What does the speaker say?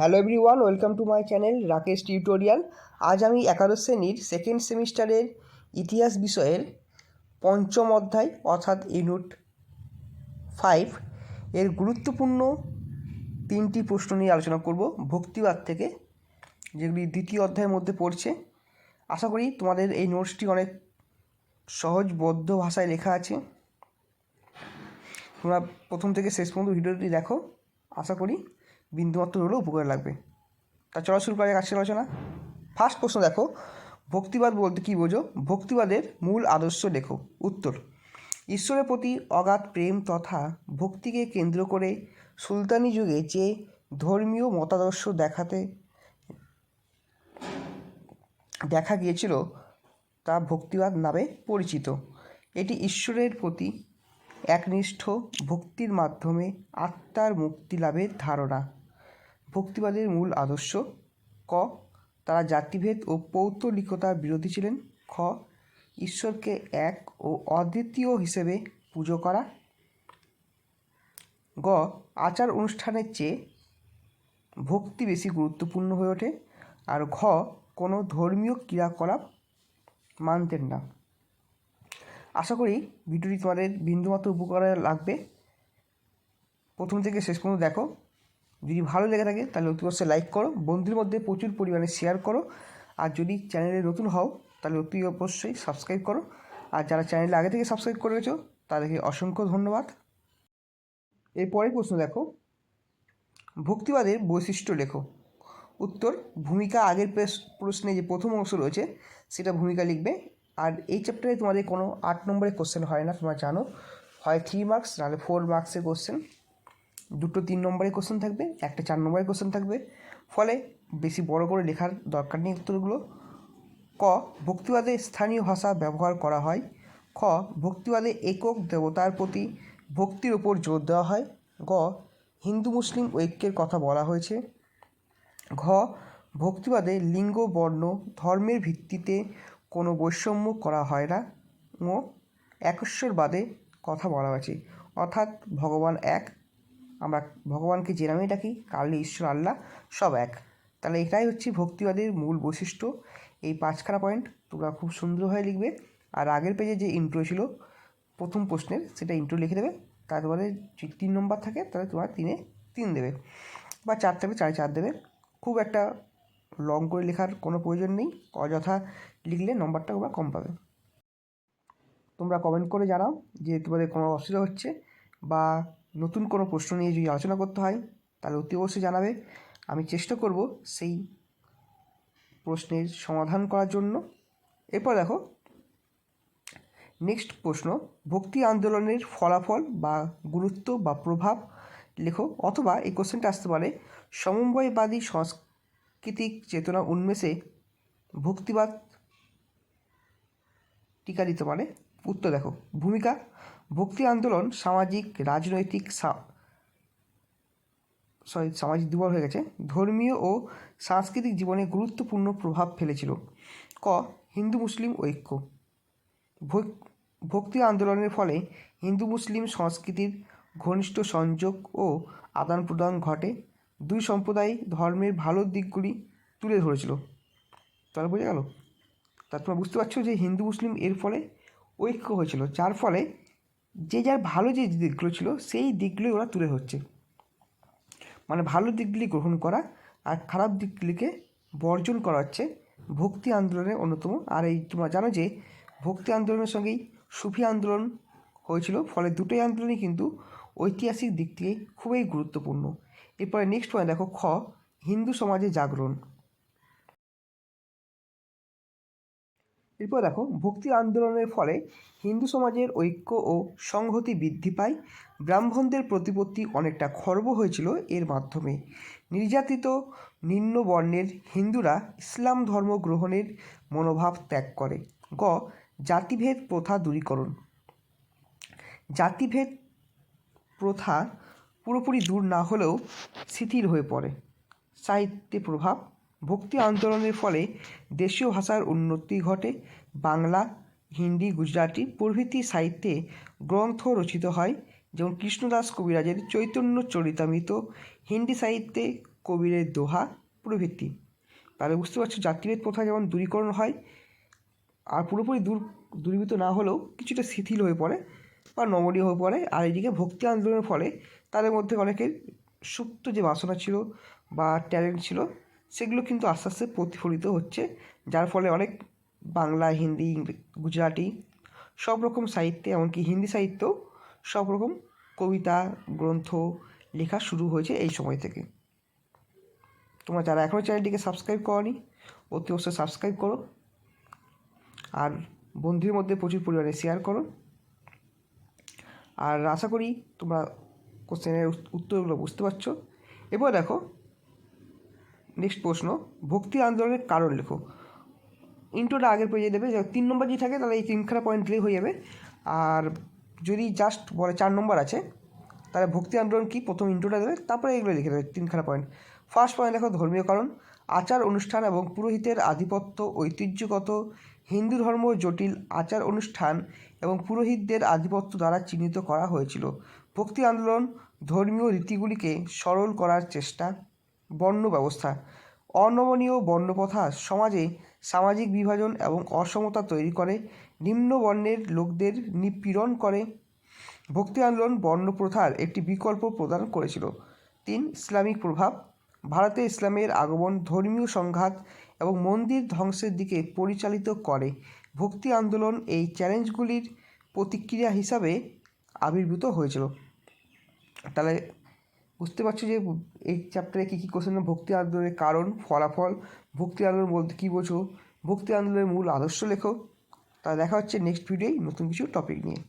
Hello everyone welcome to my channel Rakesh tutorial আজ আমি একাদশ শ্রেণির সেকেন্ড সেমিস্টারের ইতিহাস বিষয়ের পঞ্চম অধ্যায়, অর্থাৎ ইউনিট ফাইভ এর গুরুত্বপূর্ণ তিনটি প্রশ্ন নিয়ে আলোচনা করব ভক্তিবাদ থেকে, যেগুলি দ্বিতীয় অধ্যায়ের মধ্যে পড়ছে। আশা করি তোমাদের এই নোটসটি অনেক সহজবদ্ধ ভাষায় লেখা আছে। তোমরা প্রথম থেকে শেষ পর্যন্ত ভিডিওটি দেখো। আশা করি বিন্দুমাত্র হলেও উপকার লাগবে। তা চলো শুরু করা যাক, আজকের আলোচনা। ফার্স্ট প্রশ্ন দেখো, ভক্তিবাদ বলতে কী বোঝো? ভক্তিবাদের মূল আদর্শ লেখো, উত্তর। ঈশ্বরের প্রতি অগাধ প্রেম তথা ভক্তিকে কেন্দ্র করে সুলতানি যুগে যে ধর্মীয় মতাদর্শ দেখাতে, দেখা গিয়েছিল, তা ভক্তিবাদ নামে পরিচিত। এটি ঈশ্বরের প্রতি একনিষ্ঠ ভক্তির মাধ্যমে আত্মার মুক্তি লাভের ধারণা। ভক্তিবাদের মূল আদর্শ ক, তারা জাতিভেদ ও পৌত্তলিকতার বিরোধী ছিলেন। খ, ঈশ্বরকে এক ও অদ্বিতীয় হিসেবে পুজো করা। গ, আচার অনুষ্ঠানের চেয়ে ভক্তি বেশি গুরুত্বপূর্ণ হয়ে ওঠে। আর ঘ, কোনো ধর্মীয় ক্রিয়াকলাপ মানতেন না। আশা করি ভিডিওটি তোমাদের বিন্দুমাত্র উপকারে লাগবে। প্রথম থেকে শেষ পর্যন্ত দেখো। যদি ভালো লেগে থাকে, তাহলে অবশ্যই লাইক করো, বন্ধুদের মধ্যে প্রচুর পরিমাণে শেয়ার করো। আর যদি চ্যানেলে নতুন হও, তাহলে অতি অবশ্যই সাবস্ক্রাইব করো। আর যারা চ্যানেলে আগে থেকে সাবস্ক্রাইব করে গেছো তাদেরকে অসংখ্য ধন্যবাদ। এরপরের প্রশ্ন দেখো, ভক্তিবাদের বৈশিষ্ট্য লেখো। উত্তর, ভূমিকা আগের প্রশ্নে যে প্রথম অংশ রয়েছে, সেটা ভূমিকা লিখবে। আর এই চ্যাপ্টারে তোমাদের কোনো আট নম্বরের কোশ্চেন হয় না, তোমরা জানো। হয় থ্রি মার্কস নাহলে ফোর মার্কসের কোশ্চেন দুটো তিন নম্বরের কোশ্চেন থাকবে, একটা চার নম্বরের কোশ্চেন থাকবে। ফলে বেশি বড় করে লেখার দরকার নেই উত্তরগুলো। ক, ভক্তিবাদে স্থানীয় ভাষা ব্যবহার করা হয়। খ, ভক্তিবাদে একক দেবতার প্রতি ভক্তির ওপর জোর দেওয়া হয়। গ, হিন্দু মুসলিম ঐক্যের কথা বলা হয়েছে। ঘ, ভক্তিবাদে লিঙ্গ, বর্ণ, ধর্মের ভিত্তিতে কোনো বৈষম্য করা হয় না। ও একশ্বরবাদে কথা বলা হয়েছে। অর্থাৎ ভগবান এক আমরা ভগবানকে যে নামেই ডাকি কালী ঈশ্বর, আল্লাহ সব এক। তাহলে এটাই হচ্ছে ভক্তিবাদের মূল বৈশিষ্ট্য। এই পাঁচখানা পয়েন্ট তোমরা খুব সুন্দরভাবে লিখবে। আর আগের পেজে যে ইন্ট্রো ছিল, প্রথম প্রশ্নের, সেটা ইন্ট্রো লিখে দেবে। তারপরে যদি তিন নম্বর থাকে, তাহলে তোমরা তিনে তিন দেবে বা চার থাকবে চারে চার দেবে। খুব একটা লং করে লেখার কোনো প্রয়োজন নেই। অযথা লিখলে নম্বরটা তোমরা কম পাবে। তোমরা কমেন্ট করে জানাও যে তোমাদের কোনো অসুবিধা হচ্ছে বা নতুন কোনো প্রশ্ন নিয়ে যদি আলোচনা করতে হয়, তাহলে অতি অবশ্যই জানাবে। আমি চেষ্টা করব সেই প্রশ্নের সমাধান করার জন্য। এরপর দেখো নেক্সট প্রশ্ন, ভক্তি আন্দোলনের ফলাফল বা গুরুত্ব বা প্রভাব লেখো, অথবা এই কোশ্চেনটা আসতে পারে সমন্বয়বাদী সাংস্কৃতিক চেতনা উন্মেষে ভক্তিবাদ টিকা দিতে পারে। উত্তর দেখো, ভূমিকা আন্দোলন সামাজিক, রাজনৈতিক সরি, সামাজিক দুর্বল হয়ে গেছে। ধর্মীয় ও সাংস্কৃতিক জীবনে গুরুত্বপূর্ণ প্রভাব ফেলেছিল। ক, হিন্দু মুসলিম ঐক্য। ভক্তি আন্দোলনের ফলে হিন্দু মুসলিম সংস্কৃতির ঘনিষ্ঠ সংযোগ ও আদান প্রদান ঘটে। দুই সম্প্রদায় ধর্মের ভালো দিকগুলি তুলে ধরেছিল। তাহলে বোঝা গেল? তা তোমরা বুঝতে পারছ যে হিন্দু মুসলিম এর ফলে ঐক্য হয়েছিল, যার ফলে যে যার ভালো যে দিকগুলো ছিল, সেই দিকগুলোই ওরা তুলে ধরছে। মানে ভালো দিকগুলি গ্রহণ করা আর খারাপ দিকগুলিকে বর্জন করা হচ্ছে ভক্তি আন্দোলনের অন্যতম। আর এই তোমরা জানো যে, ভক্তি আন্দোলনের সঙ্গেই সুফি আন্দোলন হয়েছিল, ফলে দুটোই আন্দোলনই কিন্তু ঐতিহাসিক দিক থেকে খুবই গুরুত্বপূর্ণ। এরপরে নেক্সট পয়েন্ট দেখো, খ, হিন্দু সমাজে জাগরণ। এরপর দেখো, ভক্তি আন্দোলনের ফলে হিন্দু সমাজের ঐক্য ও সংহতি বৃদ্ধি পায়। ব্রাহ্মণদের প্রতিপত্তি অনেকটা খর্ব হয়েছিল এর মাধ্যমে। নির্যাতিত নিম্ন বর্ণের হিন্দুরা ইসলাম ধর্ম গ্রহণের মনোভাব ত্যাগ করে। গ, জাতিভেদ প্রথা দূরীকরণ। জাতিভেদ প্রথা পুরোপুরি দূর না হলেও শিথিল হয়ে পড়ে। সাহিত্যে প্রভাব ভক্তি আন্দোলনের ফলে দেশীয় ভাষার উন্নতি ঘটে। বাংলা, হিন্দি, গুজরাটি প্রভৃতি সাহিত্যে গ্রন্থ রচিত হয় যেমন কৃষ্ণদাস কবিরাজের চৈতন্য চরিতামৃত, হিন্দি সাহিত্যে কবিরের দোহা প্রভৃতি। তাহলে বুঝতে পারছ জাতিভেদ প্রথা যেমন দূরীকরণ হয়, আর পুরোপুরি দূর, দূরীভূত না হলেও কিছুটা শিথিল হয়ে পড়ে বা নমনীয় হয়ে পড়ে। আর এইদিকে ভক্তি আন্দোলনের ফলে তাদের মধ্যে অনেকের সুপ্ত যে বাসনা ছিল বা ট্যালেন্ট ছিল সেগুলো কিন্তু আস্তে আস্তে প্রতিফলিত হচ্ছে, যার ফলে অনেক বাংলা, হিন্দি গুজরাটি সব রকম সাহিত্যে, এমনকি হিন্দি সাহিত্য সব রকম কবিতা, গ্রন্থ, লেখা শুরু হয়েছে এই সময় থেকে। তোমরা যারা এখনও চ্যানেলটিকে সাবস্ক্রাইব করনি, অতি অবশ্যই সাবস্ক্রাইব করো। আর বন্ধুদের মধ্যে প্রচুর পরিমাণে শেয়ার করো। আর আশা করি তোমরা কোশ্চেনের উত্তরগুলো বুঝতে পারছ। এবার দেখো নেক্সট প্রশ্ন, ভক্তি আন্দোলনের কারণ লেখো। ইন্টোটা আগের পেজে দেবে তিন নম্বর যদি থাকে, তাহলে এই তিনখানা পয়েন্ট দিলেই হয়ে যাবে। আর যদি জাস্ট বলে চার নম্বর আছে, তাহলে ভক্তি আন্দোলন কি? প্রথম ইন্টোটা দেবে, তারপরে এগুলো লিখে দেবে তিনখানা পয়েন্ট ফার্স্ট পয়েন্ট দেখো ধর্মীয় কারণ। আচার অনুষ্ঠান এবং পুরোহিতের আধিপত্য ঐতিহ্যগত, হিন্দু ধর্ম জটিল আচার অনুষ্ঠান এবং পুরোহিতদের আধিপত্য দ্বারা চিহ্নিত করা হয়েছিল। ভক্তি আন্দোলন ধর্মীয় রীতিগুলিকে সরল করার চেষ্টা বর্ণ ব্যবস্থা অনমনীয় বর্ণপ্রথা সমাজে সামাজিক বিভাজন এবং অসমতা তৈরি করে, নিম্ন বর্ণের লোকদের নিপীড়ন করে। ভক্তি আন্দোলন বর্ণপ্রথার একটি বিকল্প প্রদান করেছিল। তিন, ইসলামিক প্রভাব। ভারতে ইসলামের আগমন ধর্মীয় সংঘাত এবং মন্দির ধ্বংসের দিকে পরিচালিত করে। ভক্তি আন্দোলন এই চ্যালেঞ্জগুলির প্রতিক্রিয়া হিসাবে আবির্ভূত হয়েছিল। তাহলে বুঝতে পারছ যে এই চ্যাপ্টারে কী কী কোশ্চেন ভক্তি আন্দোলনের কারণ, ফলাফল, ভক্তি আন্দোলন বলতে কী বোঝো? ভক্তি আন্দোলনের মূল আদর্শ লেখো তা দেখা হচ্ছে নেক্সট ভিডিওয় নতুন কিছু টপিক নিয়ে।